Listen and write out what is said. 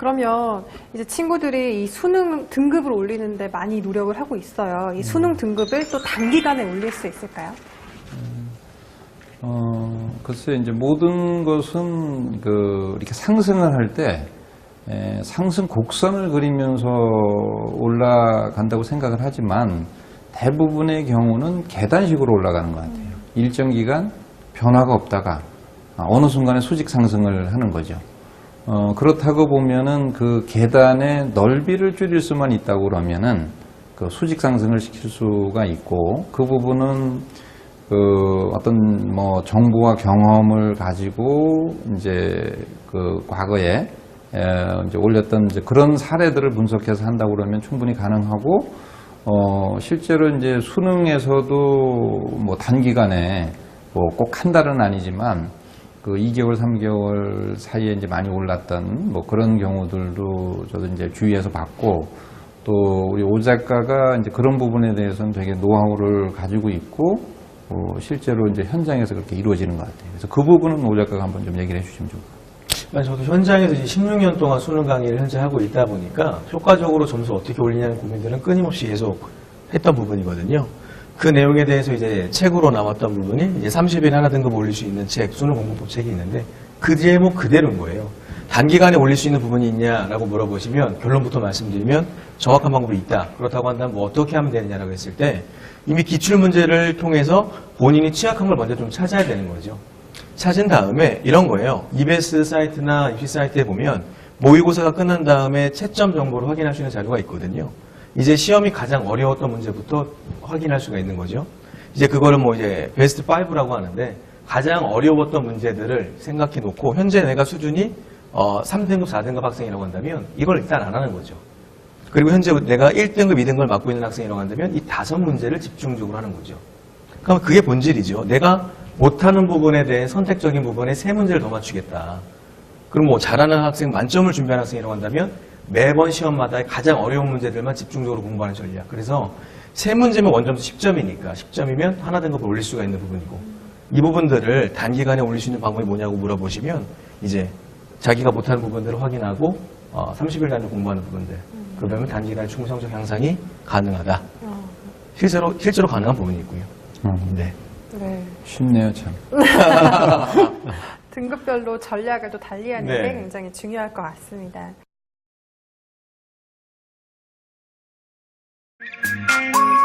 그러면 이제 친구들이 이 수능 등급을 올리는데 많이 노력을 하고 있어요. 이 수능 등급을 또 단기간에 올릴 수 있을까요? 어, 글쎄, 이제 모든 것은 그, 이렇게 상승을 할 때, 에, 상승 곡선을 그리면서 올라간다고 생각을 하지만, 대부분의 경우는 계단식으로 올라가는 것 같아요. 일정 기간 변화가 없다가, 아, 어느 순간에 수직 상승을 하는 거죠. 어, 그렇다고 보면은 그 계단의 넓이를 줄일 수만 있다고 그러면은 그 수직 상승을 시킬 수가 있고, 그 부분은 그 어떤 뭐 정보와 경험을 가지고 이제 그 과거에 에, 이제 올렸던 이제 그런 사례들을 분석해서 한다고 그러면 충분히 가능하고 어 실제로 이제 수능에서도 뭐 단기간에 뭐 꼭 한 달은 아니지만 그 2개월, 3개월 사이에 이제 많이 올랐던 뭐 그런 경우들도 저도 이제 주위에서 봤고 또 우리 오 작가가 이제 그런 부분에 대해서는 되게 노하우를 가지고 있고 어, 실제로 이제 현장에서 그렇게 이루어지는 것 같아요. 그래서 그 부분은 오 작가가 한번 좀 얘기를 해주시면 좋을 것 같아요. 저도 현장에서 이제 16년 동안 수능 강의를 현재 하고 있다 보니까 효과적으로 점수 어떻게 올리냐는 고민들은 끊임없이 계속 했던 부분이거든요. 그 내용에 대해서 이제 책으로 나왔던 부분이 이제 30일 하나 등급 올릴 수 있는 책, 수능 공부법 책이 있는데 그 제목 그대로인 거예요. 단기간에 올릴 수 있는 부분이 있냐라고 물어보시면 결론부터 말씀드리면 정확한 방법이 있다. 그렇다고 한다면 뭐 어떻게 하면 되느냐라고 했을 때 이미 기출 문제를 통해서 본인이 취약한 걸 먼저 좀 찾아야 되는 거죠. 찾은 다음에 이런 거예요. EBS 사이트나 입시 사이트에 보면 모의고사가 끝난 다음에 채점 정보를 확인할 수 있는 자료가 있거든요. 이제 시험이 가장 어려웠던 문제부터 확인할 수가 있는 거죠. 이제 그거를 뭐 이제 베스트 5라고 하는데 가장 어려웠던 문제들을 생각해 놓고 현재 내가 수준이 어 3등급, 4등급 학생이라고 한다면 이걸 일단 안 하는 거죠. 그리고 현재 내가 1등급, 2등급을 맡고 있는 학생이라고 한다면 이 다섯 문제를 집중적으로 하는 거죠. 그럼 그게 본질이죠. 내가 못하는 부분에 대해 선택적인 부분에 세 문제를 더 맞추겠다. 그럼 뭐 잘하는 학생, 만점을 준비하는 학생이라고 한다면 매번 시험마다 가장 어려운 문제들만 집중적으로 공부하는 전략. 그래서 세 문제면 원점수 10점이니까 10점이면 하나 등급을 올릴 수가 있는 부분이고 이 부분들을 단기간에 올릴 수 있는 방법이 뭐냐고 물어보시면 이제 자기가 못하는 부분들을 확인하고 어, 30일 단위 공부하는 부분들 그러면 단기간에 충성적 향상이 가능하다. 어, 실제로 실제로 가능한 부분이 있고요. 음, 네. 네. 쉽네요, 참. 등급별로 전략을 또 달리하는 네. 게 굉장히 중요할 것 같습니다. Thank you.